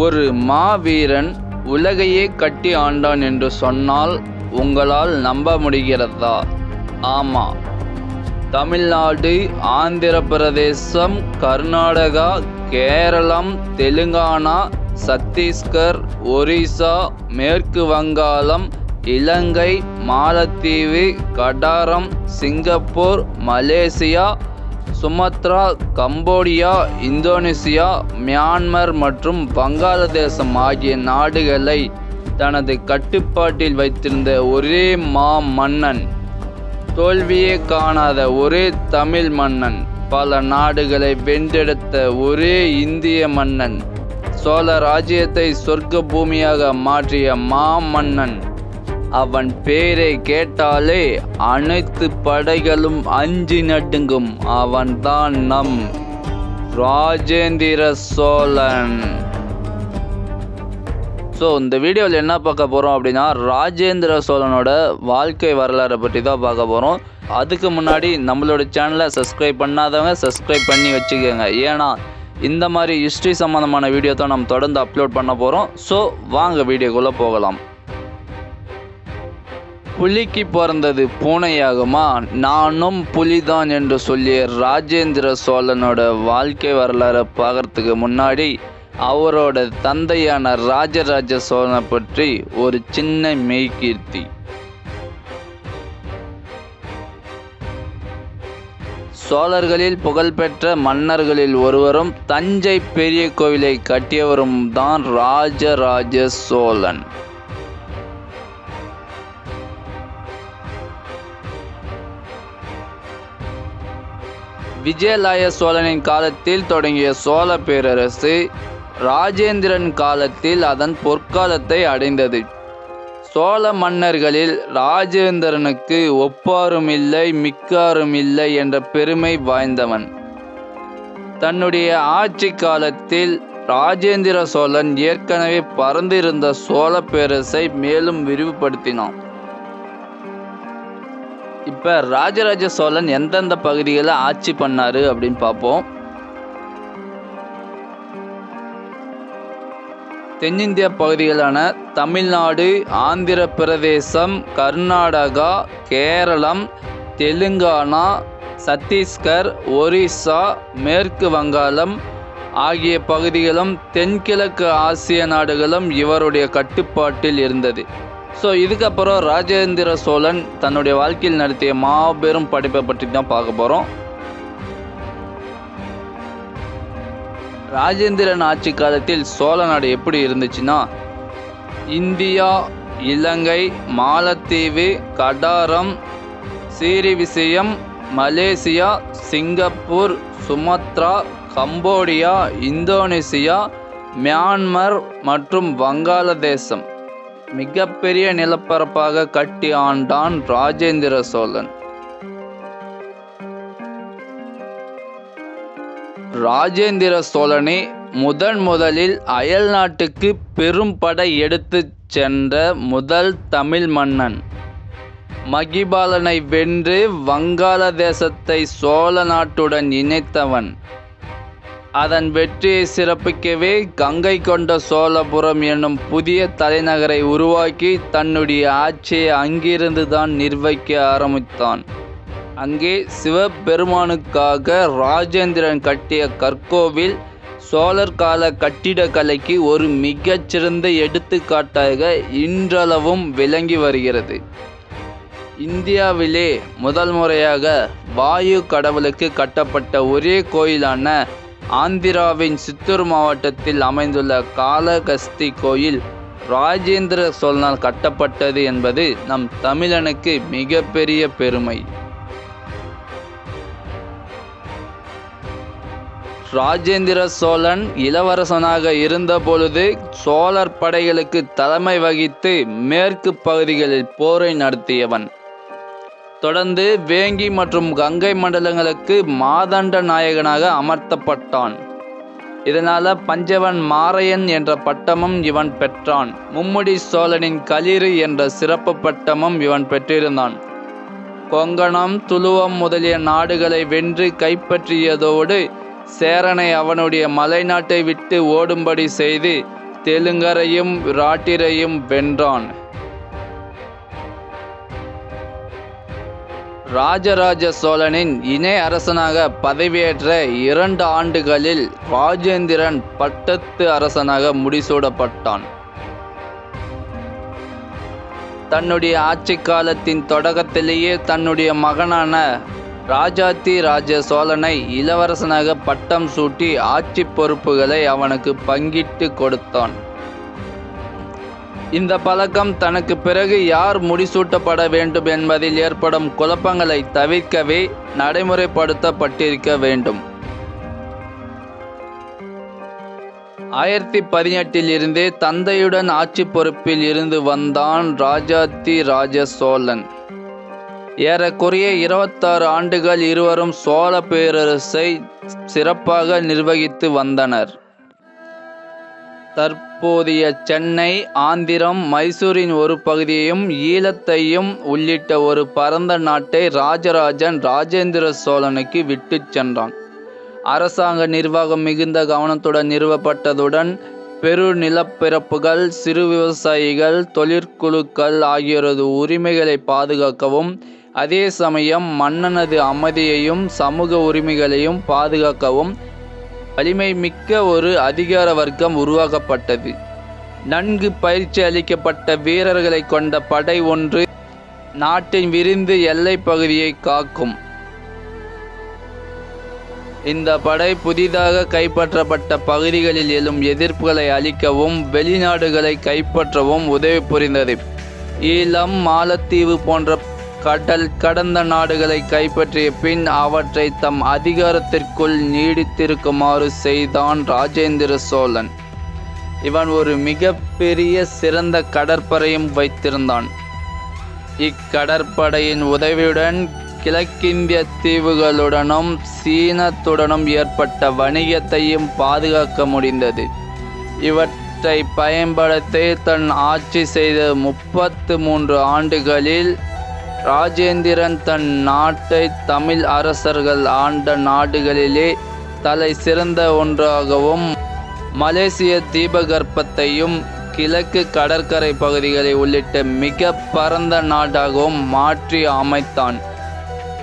ஒரு மாவீரன் உலகையே கட்டி ஆண்டான் என்று சொன்னால் உங்களால் நம்ப முடிகிறதா? ஆமா. தமிழ்நாடு ஆந்திர பிரதேசம் கர்நாடகா கேரளம் தெலுங்கானா சத்தீஸ்கர் ஒரிசா மேற்கு வங்காளம் இலங்கை மாலத்தீவு Kadaram Singapore Malaysia Sumatra Cambodia Indonesia Myanmar மற்றும் வங்காளதேசம் ஆகிய நாடுகளை தனது கட்டுப்பாட்டில் வைத்திருந்த ஒரே மா மன்னன். தோல்வியே காணாத ஒரே தமிழ் மன்னன். பல நாடுகளை வென்றெடுத்த ஒரே இந்திய மன்னன். சோழ ராஜ்யத்தை சொர்க்க பூமியாக மாற்றிய மா மன்னன். அவன் பேரை கேட்டாலே அனைத்து படைகளும் அஞ்சி நடுங்கும். அவன்தான் நம் ராஜேந்திர சோழன். ஸோ இந்த வீடியோவில் என்ன பார்க்க போகிறோம் அப்படின்னா ராஜேந்திர சோழனோட வாழ்க்கை வரலாறை பற்றி தான் பார்க்க போகிறோம் அதுக்கு முன்னாடி நம்மளோட சேனலை சப்ஸ்கிரைப் பண்ணாதவங்க சப்ஸ்கிரைப் பண்ணி வச்சுக்கோங்க. ஏன்னா இந்த மாதிரி ஹிஸ்ட்ரி சம்மந்தமான வீடியோ தான் நம்ம தொடர்ந்து அப்லோட் பண்ண போகிறோம் ஸோ வாங்க வீடியோக்குள்ளே போகலாம். புலிக்கு பிறந்தது பூனையாகுமா? நானும் புலிதான் என்று சொல்லிய ராஜேந்திர சோழனோட வாழ்க்கை வரலாறை பார்க்கறதுக்கு முன்னாடி அவரோட தந்தையான ராஜராஜ சோழனை பற்றி ஒரு சின்ன மெய்கீர்த்தி. சோழர்களில் புகழ்பெற்ற மன்னர்களில் ஒருவரும் தஞ்சை பெரிய கோவிலை கட்டியவரும் தான் ராஜராஜ சோழன். விஜயலாய சோழனின் காலத்தில் தொடங்கிய சோழ பேரரசு ராஜேந்திரன் காலத்தில் அதன் பொற்காலத்தை அடைந்தது. சோழ மன்னர்களில் ராஜேந்திரனுக்கு ஒப்பாரும் இல்லை மிக்காரும் இல்லை என்ற பெருமை வாய்ந்தவன். தன்னுடைய ஆட்சி காலத்தில் ராஜேந்திர சோழன் ஏற்கனவே பறந்திருந்த சோழ பேரரசை மேலும் விரிவுபடுத்தினான். இப்போ ராஜராஜ சோழன் எந்தெந்த பகுதிகளை ஆட்சி பண்ணாரு அப்படின்னு பார்ப்போம். தென்னிந்திய பகுதிகளான தமிழ்நாடு ஆந்திர பிரதேசம் கர்நாடகா கேரளம் தெலுங்கானா சத்தீஸ்கர் ஒரிசா மேற்கு வங்காளம் ஆகிய பகுதிகளும் தென்கிழக்கு ஆசிய நாடுகளும் இவருடைய கட்டுப்பாட்டில் இருந்தது. ஸோ இதுக்கப்புறம் ராஜேந்திர சோழன் தன்னுடைய வாழ்க்கையில் நடத்திய மாபெரும் படைப்பை பற்றி தான் பார்க்க போகிறோம் ராஜேந்திரன் ஆட்சி காலத்தில் சோழ நாடு எப்படி இருந்துச்சுன்னா இந்தியா இலங்கை மாலத்தீவு Kadaram Srivijaya Malaysia Singapore Sumatra Cambodia Indonesia Myanmar மற்றும் வங்காளதேசம். மிகப்பெரிய நிலப்பரப்பாக கட்டி ஆண்டான் ராஜேந்திர சோழன். ராஜேந்திர சோழனே முதன் முதலில் அயல் நாட்டுக்கு பெரும் படை எடுத்துச் சென்ற முதல் தமிழ் மன்னன். மகிபாலனை வென்று வங்காள தேசத்தை சோழ நாட்டுடன் இணைத்தவன். அதன் வெற்றியை சிறப்பிக்கவே கங்கை கொண்ட சோழபுரம் என்னும் புதிய தலைநகரை உருவாக்கி தன்னுடைய ஆட்சியை அங்கிருந்து தான் நிர்வகிக்க ஆரம்பித்தான். அங்கே சிவபெருமானுக்காக ராஜேந்திரன் கட்டிய கற்கோவில் சோழர் கால கட்டிடக்கலைக்கு ஒரு மிகச்சிறந்த எடுத்துக்காட்டாக இன்றளவும் விளங்கி வருகிறது. இந்தியாவிலே முதல் முறையாக வாயு கடவுளுக்கு கட்டப்பட்ட ஒரே கோயிலான ஆந்திராவின் சித்தூர் மாவட்டத்தில் அமைந்துள்ள காளகஸ்தி கோயில் ராஜேந்திர சோழனால் கட்டப்பட்டது என்பது நம் தமிழனுக்கு மிகப்பெரிய பெருமை. ராஜேந்திர சோழன் இளவரசனாக இருந்தபொழுது சோழர் படைகளுக்கு தலைமை வகித்து மேற்கு பகுதிகளில் போரை நடத்தியவன். தொடர்ந்து வேங்கி மற்றும் கங்கை மண்டலங்களுக்கு மாதண்ட நாயகனாக அமர்த்தப்பட்டான். இதனால் பஞ்சவன் மாரையன் என்ற பட்டமும் இவன் பெற்றான். மும்முடி சோழனின் களிறு என்ற சிறப்பு பட்டமும் இவன் பெற்றிருந்தான். கொங்கணம் துளுவம் முதலிய நாடுகளை வென்று கைப்பற்றியதோடு சேரனை அவனுடைய மலைநாட்டை விட்டு ஓடும்படி செய்து தெலுங்கரையும் ராட்டிரையும் வென்றான். ராஜராஜ சோழனின் இணை அரசனாக பதவியேற்ற இரண்டு ஆண்டுகளில் ராஜேந்திரன் பட்டத்து அரசனாக முடிசூடப்பட்டான். தன்னுடைய ஆட்சி காலத்தின் தொடக்கத்திலேயே தன்னுடைய மகனான ராஜாத்தி ராஜ சோழனை இளவரசனாக பட்டம் சூட்டி ஆட்சி பொறுப்புகளை அவனுக்கு பங்கிட்டு கொடுத்தான். இந்த பழக்கம் தனக்கு பிறகு யார் முடிசூட்டப்பட வேண்டும் என்பதில் ஏற்படும் குழப்பங்களை தவிர்க்கவே நடைமுறைப்படுத்தப்பட்டிருக்க வேண்டும். ஆயிரத்தி பதினெட்டில் இருந்தே தந்தையுடன் ஆட்சி பொறுப்பில் இருந்து வந்தான் ராஜாத்தி ராஜ சோழன் ஏறக்குறைய இருபத்தாறு ஆண்டுகள் இருவரும் சோழ பேரரசை சிறப்பாக நிர்வகித்து வந்தனர். தற்போதைய சென்னை ஆந்திரம் மைசூரின் ஒரு பகுதியையும் ஈழத்தையும் உள்ளிட்ட ஒரு பரந்த நாட்டை ராஜராஜன் ராஜேந்திர சோழனுக்கு விட்டுச் சென்றான். அரசாங்க நிர்வாகம் மிகுந்த கவனத்துடன் நிறுவப்பட்டதுடன் பெரு நிலப்பிறப்புகள் சிறு விவசாயிகள் தொழிற்குழுக்கள் ஆகியோரது உரிமைகளை பாதுகாக்கவும் அதே சமயம் மன்னனது அமைதியையும் சமூக உரிமைகளையும் பாதுகாக்கவும் வலிமை மிக்க ஒரு அதிகார வர்க்கம் உருவாக்கப்பட்டது. நன்கு பயிற்சி அளிக்கப்பட்ட வீரர்களை கொண்ட படை ஒன்று நாட்டின் விரிந்து எல்லை பகுதியை காக்கும். இந்த படை புதிதாக கைப்பற்றப்பட்ட பகுதிகளில் எழும் எதிர்ப்புகளை அளிக்கவும் வெளிநாடுகளை கைப்பற்றவும் உதவி புரிந்தது. ஈழம் மாலத்தீவு போன்ற கடல் கடந்த நாடுகளை கைப்பற்றிய பின் அவற்றை தம் அதிகாரத்திற்குள் நீடித்திருக்குமாறு செய்தான் ராஜேந்திர சோழன். இவன் ஒரு மிகப்பெரிய சிறந்த கடற்படையும் வைத்திருந்தான். இக்கடற்படையின் உதவியுடன் கிழக்கிந்திய தீவுகளுடனும் சீனத்துடனும் ஏற்பட்ட வணிகத்தையும் பாதுகாக்க முடிந்தது. இவற்றை பயன்படுத்தி தன் ஆட்சி செய்த முப்பத்து மூன்று ஆண்டுகளில் ராஜேந்திரன் தன் நாட்டை தமிழ் அரசர்கள் ஆண்ட நாடுகளிலே தலை சிறந்த ஒன்றாகவும் மலேசிய தீபகற்பத்தையும் கிழக்கு கடற்கரை பகுதிகளை உள்ளிட்ட மிக பரந்த நாடாகவும் மாற்றி அமைத்தான்.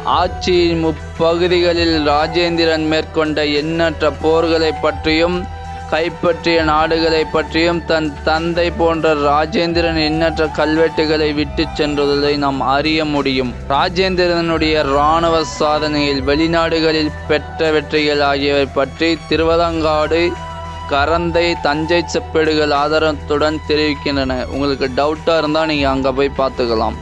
ஆட்சியின் முப்பகுதிகளில் ராஜேந்திரன் மேற்கொண்ட எண்ணற்ற போர்களை பற்றியும் கைப்பற்றிய நாடுகளை பற்றியும் தன் தந்தை போன்ற ராஜேந்திரன் எண்ணற்ற கல்வெட்டுகளை விட்டு சென்றுள்ளதை நாம் அறிய முடியும். ராஜேந்திரனுடைய இராணுவ சாதனையில் வெளிநாடுகளில் பெற்ற வெற்றிகள் ஆகியவை பற்றி திருவலங்காடு கரந்தை தஞ்சை செப்பேடுகள் ஆதாரத்துடன் தெரிவிக்கின்றன. உங்களுக்கு டவுட்டாக இருந்தால் நீங்கள் அங்கே போய் பார்த்துக்கலாம்.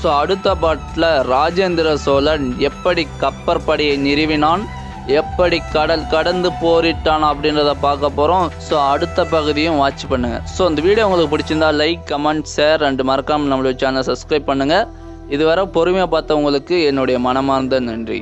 ஸோ அடுத்த பாட்டில் ராஜேந்திர சோழன் எப்படி கப்பற்படையை நிறுவினான்? எப்படி கடல் கடந்து போரிட்டான் அப்படின்றத பார்க்க போகிறோம் ஸோ அடுத்த பகுதியும் வாட்ச் பண்ணுங்கள் ஸோ இந்த வீடியோ உங்களுக்கு பிடிச்சிருந்தா லைக் கமெண்ட் ஷேர் அண்ட் மறக்காமல் நம்மளுடைய சேனல் சப்ஸ்கிரைப் பண்ணுங்கள் இதுவரை பொறுமையாக பார்த்தவங்களுக்கு என்னுடைய மனமார்ந்த நன்றி.